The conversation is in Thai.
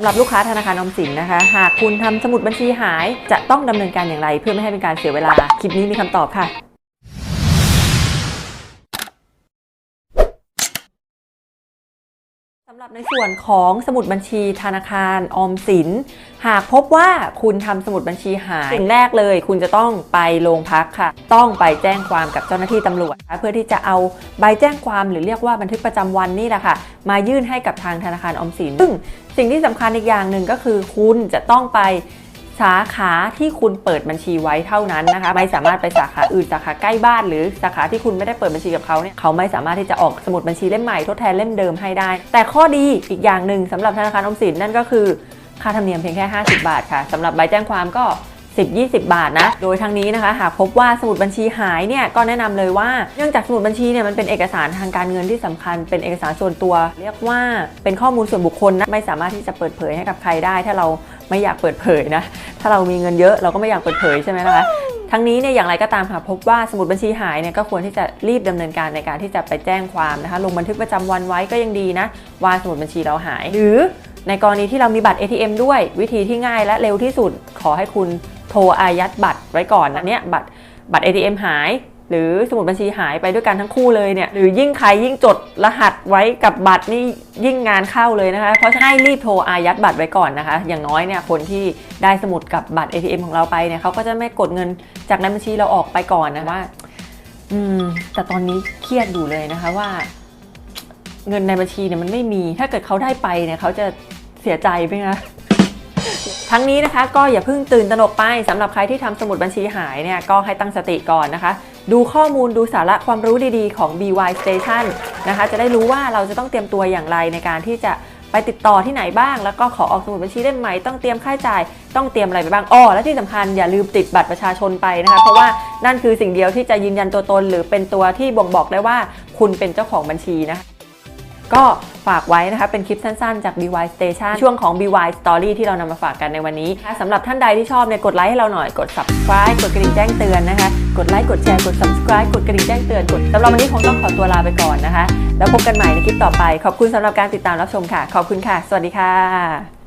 สำหรับลูกค้าธนาคารออมสินนะคะ หากคุณทำสมุดบัญชีหายจะต้องดำเนินการอย่างไร เพื่อไม่ให้เป็นการเสียเวลา คลิปนี้มีคำตอบค่ะ สำหรับในส่วนของสมุดบัญชีธนาคารออมสิน หากพบว่าคุณทำสมุดบัญชีหายสิ่งแรกเลย คุณจะต้องไปโรงพักค่ะ ต้องไปแจ้งความกับเจ้าหน้าที่ตำรวจเพื่อที่จะเอาใบแจ้งความหรือเรียกว่าบันทึกประจำวันนี่แหละค่ะ มายื่นให้กับทางธนาคารออมสินซึ่งสิ่งที่สำคัญอีกอย่างหนึ่งก็คือ คุณจะต้องไป สาขาที่คุณเปิดบัญชีไว้เท่านั้นนะคะ ไม่สามารถไปสาขาอื่นสาขาใกล้บ้านหรือสาขาที่คุณไม่ได้เปิดบัญชีกับเขาเนี่ยเขาไม่สามารถที่จะออกสมุดบัญชีเล่มใหม่ทดแทนเล่มเดิมให้ได้ แต่ข้อดีอีกอย่างหนึ่งสำหรับธนาคารออมสินนั่นก็คือ ค่าธรรมเนียมเพียงแค่ 50 บาทค่ะสำหรับใบแจ้งความก็ 10-20 บาทนะ โดยทางนี้นะคะ หากพบว่าสมุดบัญชีหายเนี่ย ก็แนะนำเลยว่า เนื่องจากสมุดบัญชีเนี่ยมันเป็นเอกสารทางการเงินที่สำคัญ เป็นเอกสารส่วนตัว เรียกว่าเป็นข้อมูลส่วนบุคคลนะ ไม่สามารถที่จะเปิดเผยให้กับใครได้ ถ้าเรา ไม่อยากเปิดเผยนะ ถ้าเรามีเงินเยอะเราก็ไม่อยากเปิดเผยใช่ไหมนะคะทั้งนี้เนี่ยอย่างไรก็ตามค่ะพบว่าสมุดบัญชีหายเนี่ยก็ควรที่จะรีบดำเนินการในการที่จะไปแจ้งความนะคะลงบันทึกประจำวันไว้ก็ยังดีนะว่าสมุดบัญชีเราหาย หรือในกรณีที่เรามีบัตร ATM ด้วยวิธีที่ง่ายและเร็วที่สุด ขอให้คุณโทรอายัดบัตรไว้ก่อนนะเนี่ยบัตรบัตร ATM หาย หรือสมุดบัญชีหายไปด้วยกันทั้งคู่เลยเนี่ยหรือยิ่งใครยิ่งจดรหัสไว้กับบัตรนี่ยิ่งงานเข้าเลยนะคะ เพราะให้รีบโทรอายัดบัตรไว้ก่อนนะคะ อย่างน้อยเนี่ยคนที่ได้สมุดกับบัตร ATM ของเราไปเนี่ยเขาก็จะไม่กดเงินจากในบัญชีเราออกไปก่อนนะว่า อืม แต่ตอนนี้เครียดอยู่เลยนะคะว่า เงินในบัญชีเนี่ยมันไม่มี ถ้าเกิดเขาได้ไปเนี่ยเขาจะเสียใจไหมคะ ทั้งนี้นะคะก็อย่าเพิ่งตื่นตระหนกไปสำหรับใครที่ทำสมุดบัญชีหายเนี่ยก็ให้ตั้งสติก่อนนะคะ ดูข้อมูลดูสาระความรู้ดีๆของ BY Station นะคะ จะได้รู้ว่าเราจะต้องเตรียมตัวอย่างไรในการที่จะไปติดต่อที่ไหนบ้าง แล้วก็ขอออกสมุดบัญชีเล่มใหม่ต้องเตรียมค่าใช้จ่ายต้องเตรียมอะไรไปบ้างอ้อและที่สำคัญอย่าลืมติดบัตรประชาชนไปนะคะเพราะว่านั่นคือสิ่งเดียวที่จะยืนยันตัวตน หรือเป็นตัวที่บ่งบอกได้ว่าคุณเป็นเจ้าของบัญชีนะคะ ก็ฝากไว้นะคะ เป็นคลิปสั้นๆ จาก BY Station ช่วงของ BY Story ที่เรานำมาฝากกันในวันนี้นะคะสำหรับท่านใดที่ชอบเนี่ยกดไลค์ให้เราหน่อยกด subscribe กดกระดิ่งแจ้งเตือนนะคะ กดไลค์กดแชร์กด subscribe กดกระดิ่งแจ้งเตือนกดสำหรับวันนี้คงต้องขอตัวลาไปก่อนนะคะ แล้วพบกันใหม่ในคลิปต่อไป ขอบคุณสำหรับการติดตามรับชมค่ะ ขอบคุณค่ะ สวัสดีค่ะ